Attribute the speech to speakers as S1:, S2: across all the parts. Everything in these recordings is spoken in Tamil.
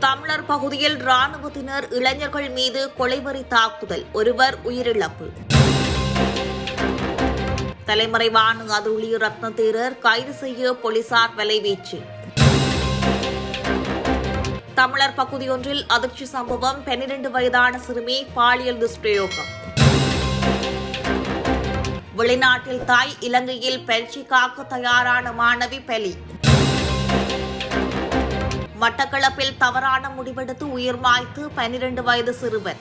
S1: தமிழர் பகுதியில் ராணுவத்தினர் இளைஞர்கள் மீது கொலைவரி தாக்குதல். ஒருவர் உயிரிழப்பு. தலைமறைவான அதுளி ரத்னதேரர் கைது செய்ய போலீசார் வலைவீச்சு. தமிழர் பகுதியொன்றில் அதிர்ச்சி சம்பவம் பன்னிரண்டு வயதான சிறுமி பாலியல் துஷ்பிரயோகம். வெளிநாட்டில் தாய் இலங்கையில் பயிற்சிக்காக தயாரான மாணவி பலி. மட்டக்களப்பில் தவறான முடிவெடுத்து உயிர் மாய்த்து பனிரெண்டு வயது சிறுவன்.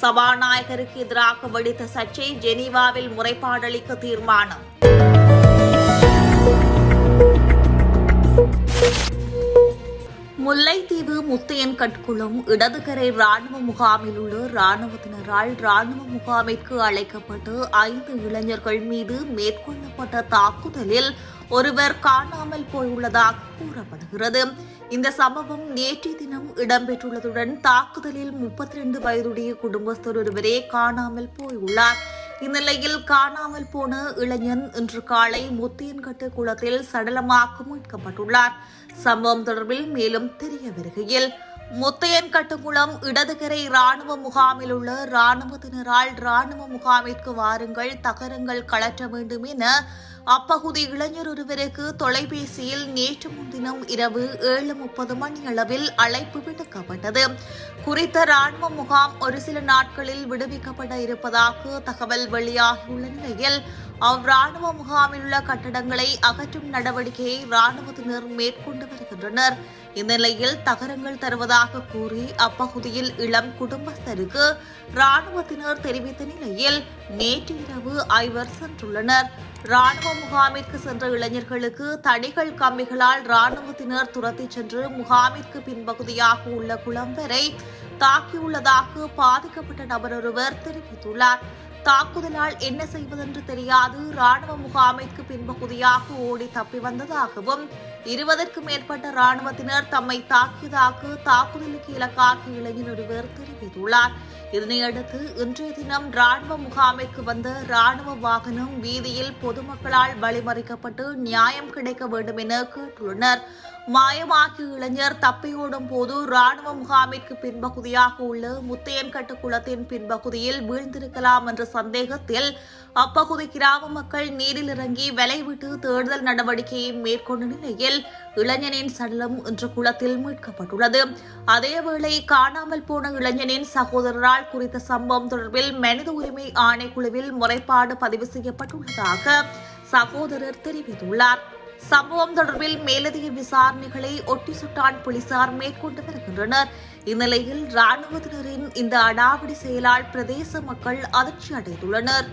S1: சபாநாயகருக்கு எதிராக வெடித்த சர்ச்சை ஜெனீவாவில் முறைப்பாடளிக்க தீர்மானம். முல்லைத்தீவு முத்தையன் கட்குளம் இடதுகரை ராணுவ முகாமில் உள்ள ராணுவத்தினரால் ராணுவ முகாமிற்கு அழைக்கப்பட்டு ஐந்து இளைஞர்கள் மீது மேற்கொள்ளப்பட்ட தாக்குதலில் ஒருவர் காணாமல் போயுள்ளதாக கூறப்படுகிறது. இந்த சம்பவம் நேற்றைய தினம் இடம்பெற்றுள்ளதுடன் தாக்குதலில் முப்பத்தி ரெண்டு வயதுடைய குடும்பஸ்தர் ஒருவரே காணாமல் போயுள்ளார். இந்நிலையில் காணாமல் போன இளைஞன் இன்று காலை முத்தியன்கட்டு குளத்தில் சடலமாக மீட்கப்பட்டுள்ளார். சம்பவம் தொடர்பில் மேலும் தெரிய வருகையில் முத்தையன் கட்டுக்குளம் இடதுகரை ராணுவ முகாமில் உள்ள ராணுவத்தினரால் ராணுவ முகாமிற்கு வாருங்கள் தகரங்கள் கலற்ற வேண்டும் என அப்பகுதி இளைஞர் ஒருவருக்கு தொலைபேசியில் நேற்று முன்தினம் இரவு ஏழு முப்பது மணி அளவில் அழைப்பு விடுக்கப்பட்டது. குறித்த ராணுவ முகாம் ஒரு சில நாட்களில் விடுவிக்கப்பட இருப்பதாக தகவல் வெளியாகியுள்ள நிலையில் அவ்ராணுவ முகாமில் உள்ள கட்டடங்களை அகற்றும் நடவடிக்கையை ராணுவத்தினர் மேற்கொண்டு வருகின்றனர். இந்நிலையில் தகரங்கள் தருவதாக கூறி அப்பகுதியில் இளம் குடும்பஸ்தருக்கு ராணுவத்தினர் தெரிவித்த நிலையில் நேற்று இரவு ஐவர் சென்றுள்ளனர். ராணுவ முகாமிற்கு சென்ற இளைஞர்களுக்கு தடிகள் கம்பிகளால் ராணுவத்தினர் துரத்திச் சென்று முகாமிற்கு பின்பகுதியாக உள்ள குளம் வரை தாக்கியுள்ளதாக பாதிக்கப்பட்ட நபர் ஒருவர் தெரிவித்துள்ளார். தாக்குதலால் என்ன செய்வதென்று தெரியாது. ராணுவ முகாமைக்கு பின்பகுதியாக ஓடி தப்பி வந்ததாகவும் இருபதற்கும் மேற்பட்ட ராணுவத்தினர் தம்மை தாக்கியதாக தாக்குதலுக்கு இலக்காக இளைஞர் ஒருவர் தெரிவித்துள்ளார். இதனையடுத்து இன்றைய தினம் ராணுவ முகாமைக்கு வந்த ராணுவ வாகனம் வீதியில் பொதுமக்களால் வழிமறிக்கப்பட்டு நியாயம் கிடைக்க வேண்டும் என கேட்டுள்ளனர். மாயமாக்கிய இளைஞர் தப்பியோடும் போது ராணுவ முகாமிற்கு பின்பகுதியாக உள்ள முத்தையன்கட்டு குளத்தின் பின்பகுதியில் வீழ்ந்திருக்கலாம் என்ற சந்தேகத்தில் அப்பகுதி கிராம மக்கள் நீரில் இறங்கி விலைவிட்டு தேடுதல் நடவடிக்கையை மேற்கொண்ட நிலையில் இளைஞனின் சடலம் இன்று குளத்தில் மீட்கப்பட்டுள்ளது. அதேவேளை காணாமல் போன இளைஞனின் சகோதரரால் குறித்த சம்பவம் தொடர்பில் மனித உரிமை ஆணைக்குழுவில் முறைப்பாடு பதிவு செய்யப்பட்டுள்ளதாக சகோதரர் தெரிவித்துள்ளார். சம்பவம் தொடர்பில் மேலதிக விசாரணைகளை ஒட்டி சுட்டான் போலீசார் மேற்கொண்டு வருகின்றனர். இந்நிலையில் ராணுவத்தினரின் இந்த அடாவடி செயலால் பிரதேச மக்கள் அதிர்ச்சி அடைந்துள்ளனர்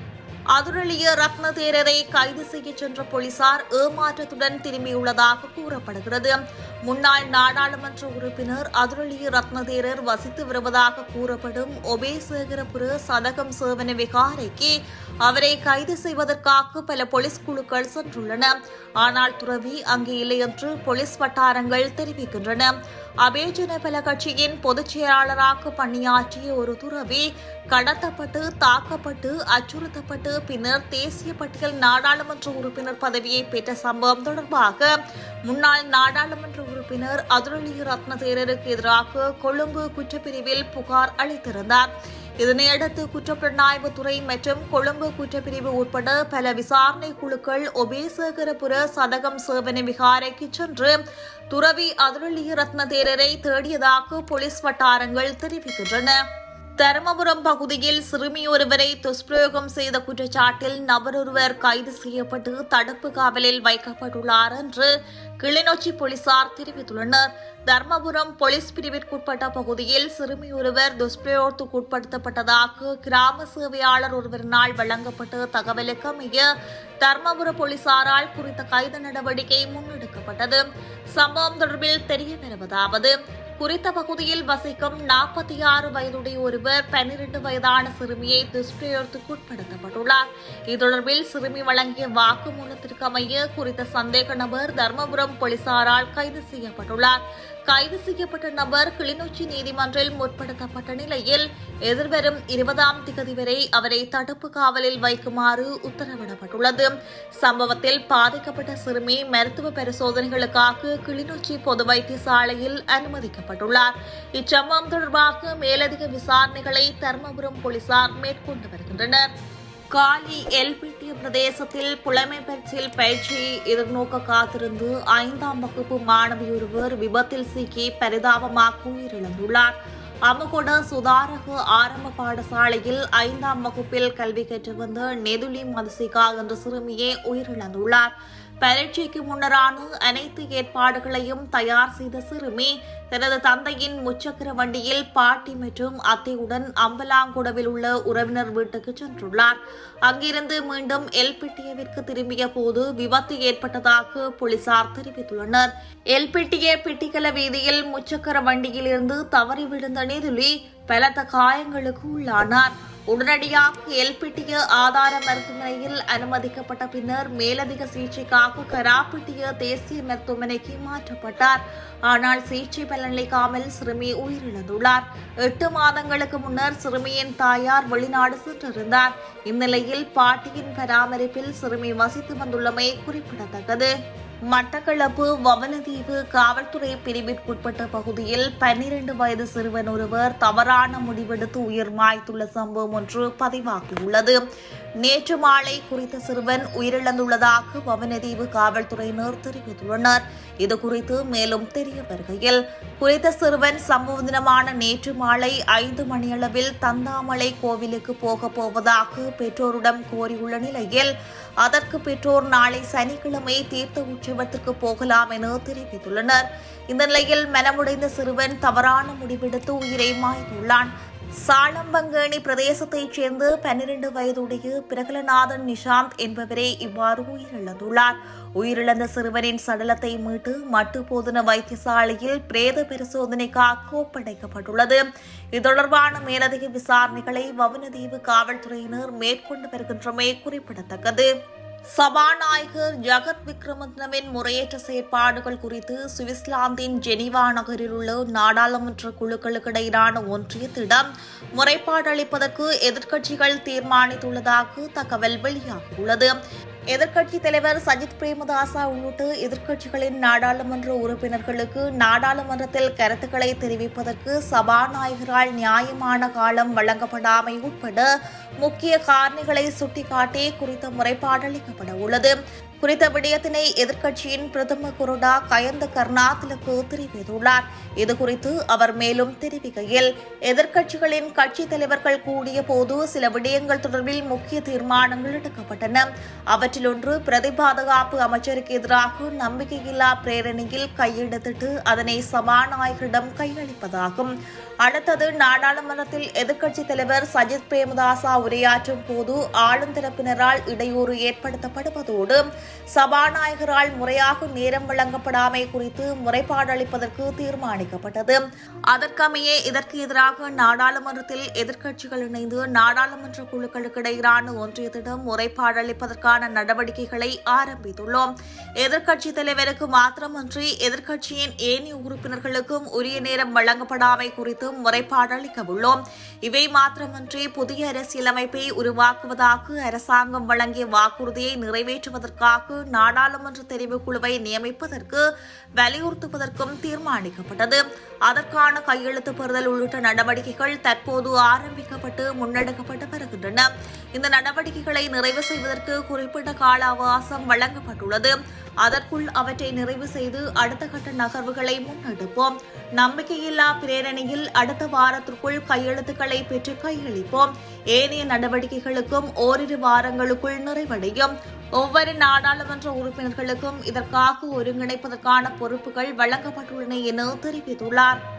S1: அதுரளிய ரத்ன தேரரை கைது செய்ய சென்ற போலீசார் ஏமாற்றத்துடன் திரும்பியுள்ளதாக கூறப்படுகிறது. முன்னாள் நாடாளுமன்ற உறுப்பினர் அதுரளிய ரத்ன தேரர் வசித்து வருவதாக கூறப்படும் ஒபேசேகரபுர சதகம் சேவன விகாரைக்கு அவரை கைது செய்வதற்காக பல போலீஸ் குழுக்கள் சென்றுள்ளன. ஆனால் துறவி அங்கே இல்லை என்று போலீஸ் வட்டாரங்கள் தெரிவிக்கின்றன. அபேஜன பல கட்சியின் பொதுச் செயலாளராக பணியாற்றிய ஒரு துறவி கடத்தப்பட்டு தாக்கப்பட்டு அச்சுறுத்தப்பட்டு பின்னர் தேசிய பட்டியல் நாடாளுமன்ற உறுப்பினர் பதவியை பெற்ற சம்பவம் தொடர்பாக முன்னாள் நாடாளுமன்ற உறுப்பினர் அதுரலி ரத்ன தேரருக்கு எதிராக கொழும்பு குற்றப்பிரிவில் புகார் அளித்திருந்தார். இதனையடுத்து குற்றப்புலனாய்வுத்துறை மற்றும் கொழும்பு குற்றப்பிரிவு உட்பட பல விசாரணை குழுக்கள் ஒபேசகரபுர சதகம் சேவன விகாரைக்கு சென்று துறவி அதுரலிய ரத்ன தேரரை தேடியதாக போலீஸ் வட்டாரங்கள் தெரிவிக்கின்றன. தருமபுரம் பகுதியில் சிறுமி ஒருவரை துஷ்பிரயோகம் செய்த குற்றச்சாட்டில் நபரொருவர் கைது செய்யப்பட்டு தடுப்பு காவலில் வைக்கப்பட்டுள்ளார் என்று கிளிநொச்சி போலீசார் தெரிவித்துள்ளனர். தர்மபுரம் போலீஸ் பிரிவிற்குட்பட்ட பகுதியில் சிறுமி ஒருவர் துஷ்பிரயோகத்துக்கு கிராம சேவையாளர் ஒருவரினால் வழங்கப்பட்ட தகவலுக்கு அமைய தர்மபுர போலீசாரால் குறித்த கைது நடவடிக்கை முன்னெடுக்கப்பட்டது. சம்பவம் தொடர்பில் தெரிய வருவதாவது குறித்த பகுதியில் வசிக்கும் நாற்பத்தி ஆறு வயதுடைய ஒருவர் பன்னிரண்டு வயதான சிறுமியை துஷ்பிரயோகத்துக்கு உட்படுத்தப்பட்டுள்ளார். இது தொடர்பில் சிறுமி வழங்கிய வாக்குமூலத்திற்கு அமைய குறித்த சந்தேக நபர் தர்மபுரம் போலீசாரால் கைது செய்யப்பட்டுள்ளார். கைது செய்யப்பட்ட நபர் கிளிநொச்சி நீதிமன்றில் முற்படுத்தப்பட்ட நிலையில் எதிர்வரும் இருபதாம் திகதி வரை அவரை தடுப்பு காவலில் வைக்குமாறு உத்தரவிடப்பட்டுள்ளது. சம்பவத்தில் பாதிக்கப்பட்ட சிறுமி மருத்துவ பரிசோதனைகளுக்காக கிளிநொச்சி பொது வைத்தியசாலையில் அனுமதிக்கப்பட்டுள்ளார். இச்சம்பவம் தொடர்பாக மேலதிக விசாரணைகளை தருமபுரம் போலீசார் மேற்கொண்டு வருகின்றனர். காலி எல்பிட்டிய பிரதேசத்தில் புலமை பயிற்சியில் பயிற்சியை எதிர்நோக்க காத்திருந்து ஐந்தாம் வகுப்பு மாணவி ஒருவர் விபத்தில் சிக்கி பரிதாபமாக உயிரிழந்துள்ளார் அமுகொட சுதாரக ஆரம்ப பாடசாலையில் ஐந்தாம் வகுப்பில் கல்வி கற்று வந்த நெதுலி மதுசிகா என்ற சிறுமியே உயிரிழந்துள்ளார். பரீட்சைக்கு முன்னரான அனைத்து ஏற்பாடுகளையும் தயார் செய்த சிறுமி தனது தந்தையின் முச்சக்கர வண்டியில் பாட்டி மற்றும் அத்தையுடன் அம்பலாங்குடவில் உள்ள உறவினர் வீட்டுக்கு சென்றுள்ளார். அங்கிருந்து மீண்டும் எல்பிட்டியவிற்கு திரும்பிய போது விபத்து ஏற்பட்டதாக போலீசார் தெரிவித்துள்ளனர். எல்பிட்டிய பிட்டிக்கல வீதியில் முச்சக்கர வண்டியிலிருந்து தவறி விழுந்த நீதுலி பலத்த காயங்களுக்கு உள்ளானார். உடனடியாக எல்பிட்டிய ஆதார மருத்துவமனையில் அனுமதிக்கப்பட்ட பின்னர் மேலதிக சிகிச்சைக்காக கராப்பிட்டிய தேசிய மருத்துவமனைக்கு மாற்றப்பட்டார். ஆனால் சிகிச்சை பலனளிக்காமல் சிறுமி உயிரிழந்துள்ளார். எட்டு மாதங்களுக்கு முன்னர் சிறுமியின் தாயார் வெளிநாடு சென்றிருந்தார். இந்நிலையில் பாட்டியின் பராமரிப்பில் சிறுமி வசித்து வந்துள்ளமை குறிப்பிடத்தக்கது. மட்டக்களப்பு வவனதீவு காவல்துறை பிரிவிற்குட்பட்ட பகுதியில் பன்னிரண்டு வயது சிறுவன் ஒருவர் தவறான முடிவெடுத்து உயிர் மாய்த்துள்ள சம்பவம் ஒன்று பதிவாகியுள்ளது. நேற்று மாலை குறித்த சிறுவன் உயிரிழந்துள்ளதாக வவனதீவு காவல்துறையினர் தெரிவித்துள்ளனர். இதுகுறித்து மேலும் தெரிய வருகையில் குறித்த சிறுவன் சம்பவ தினமான நேற்று மாலை ஐந்து மணியளவில் தந்தாமலை கோவிலுக்கு போக போவதாக பெற்றோரிடம் கோரியுள்ள நிலையில் அதற்கு பெற்றோர் நாளை சனிக்கிழமை தீர்த்த உற்சவத்திற்கு போகலாம் என தெரிவித்துள்ளனர். இந்த நிலையில் மனமுடைந்த சிறுவன் தவறான முடிவெடுத்து உயிரை மாய்த்துள்ளான். சாளம்பங்கேணி பிரதேசத்தைச் சேர்ந்த பன்னிரண்டு வயதுடைய பிரகலநாதன் நிஷாந்த் என்பவரே இவ்வாறு உயிரிழந்துள்ளார். உயிரிழந்த சிறுவனின் சடலத்தை மீட்டு மட்டு போதன வைத்தியசாலையில் பிரேத பரிசோதனைக்காக ஒப்படைக்கப்பட்டுள்ளது. இது தொடர்பான மேலதிக விசாரணைகளை வவுனதீவு காவல்துறையினர் மேற்கொண்டு வருகின்றமை குறிப்பிடத்தக்கது. சபாநாயகர் ஜகத் விக்ரமத்னவின் முறையற்ற செயற்பாடுகள் குறித்து சுவிட்சர்லாந்தின் ஜெனீவா நகரில் உள்ள நாடாளுமன்ற குழுக்களுக்கிடையிலான ஒன்றியத்திடம் முறைப்பாடு அளிப்பதற்கு எதிர்க்கட்சிகள் தீர்மானித்துள்ளதாக தகவல் வெளியாகியுள்ளது. எதிர்க்கட்சித் தலைவர் சஜித் பிரேமதாசா உள்ளிட்ட எதிர்க்கட்சிகளின் நாடாளுமன்ற உறுப்பினர்களுக்கு நாடாளுமன்றத்தில் கருத்துக்களை தெரிவிப்பதற்கு சபாநாயகரால் நியாயமான காலம் வழங்கப்படாமை உட்பட முக்கிய காரணிகளை சுட்டிக்காட்டி குறித்த முறைப்பாடு அளிக்கப்பட உள்ளது. குறித்த விடயத்தினை எதிர்க்கட்சியின் பிரதம குருடா கயந்த கர்நாத்திலுக்கு தெரிவித்துள்ளார். இதுகுறித்து அவர் மேலும் தெரிவிக்கையில் எதிர்க்கட்சிகளின் கட்சித் தலைவர்கள் கூடிய போது சில விடயங்கள் தொடர்பில் முக்கிய தீர்மானங்கள் எடுக்கப்பட்டன. அவற்றில் ஒன்று பிரதி பாதுகாப்பு அமைச்சருக்கு எதிராக நம்பிக்கையில்லா பிரேரணையில் கையெழுத்திட்டு அதனை சபாநாயகரிடம் கையளிப்பதாகும். அடுத்தது நாடாளுமன்றத்தில் எதிர்க்கட்சித் தலைவர் சஜித் பிரேமதாசா உரையாற்றும் போது ஆளும் தரப்பினரால் இடையூறு ஏற்படுத்தப்படுவதோடு சபாநாயகரால் முறையாக நேரம் வழங்கப்படாமை குறித்து முறைப்பாடு அளிப்பதற்கு தீர்மானிக்கப்பட்டது. அதற்கமையே இதற்கு எதிராக நாடாளுமன்றத்தில் எதிர்க்கட்சிகள் இணைந்து நாடாளுமன்ற குழுக்களுக்கு இடையிலான ஒன்றியத்திடம் முறைப்பாடு அளிப்பதற்கான நடவடிக்கைகளை ஆரம்பித்துள்ளோம். எதிர்க்கட்சித் தலைவருக்கு மாத்திரமன்றி எதிர்க்கட்சியின் ஏனைய உறுப்பினர்களுக்கும் உரிய நேரம் வழங்கப்படாமை குறித்தும் முறைப்பாடு அளிக்க உள்ளோம் இவை மாத்திரமன்றி புதிய அரசியலமைப்பை உருவாக்குவதாக அரசாங்கம் வழங்கிய வாக்குறுதியை நிறைவேற்றுவதற்காக நாடாளுமன்ற தெரிவுக்குழுவை நியமிப்பதற்கு வலியுறுத்துவதற்கும் தீர்மானிக்கப்பட்டது. அதற்கான கையெழுத்து பெறுதல் உள்ளிட்ட நடவடிக்கைகள் தற்போது ஆரம்பிக்கப்பட்டு முன்னெடுக்கப்பட்டு வருகின்றன. இந்த நடவடிக்கைகளை நிறைவு செய்வதற்கு குறிப்பிட்ட கால அவகாசம் வழங்கப்பட்டுள்ளது. அதற்குள் அவற்றை நிறைவு செய்து அடுத்த கட்ட நகர்வுகளை முன்னெடுப்போம். நம்பிக்கையில்லா பிரேரணையில் அடுத்த வாரத்திற்குள் கையெழுத்துக்களை பெற்று கையளிப்போம். ஏனைய நடவடிக்கைகளுக்கும் ஓரிரு வாரங்களுக்குள் நிறைவடையும். ஒவ்வொரு நாடாளுமன்ற உறுப்பினர்களுக்கும் இதற்காக ஒருங்கிணைப்பதற்கான பொறுப்புகள் வழங்கப்பட்டுள்ளன என தெரிவித்துள்ளார்.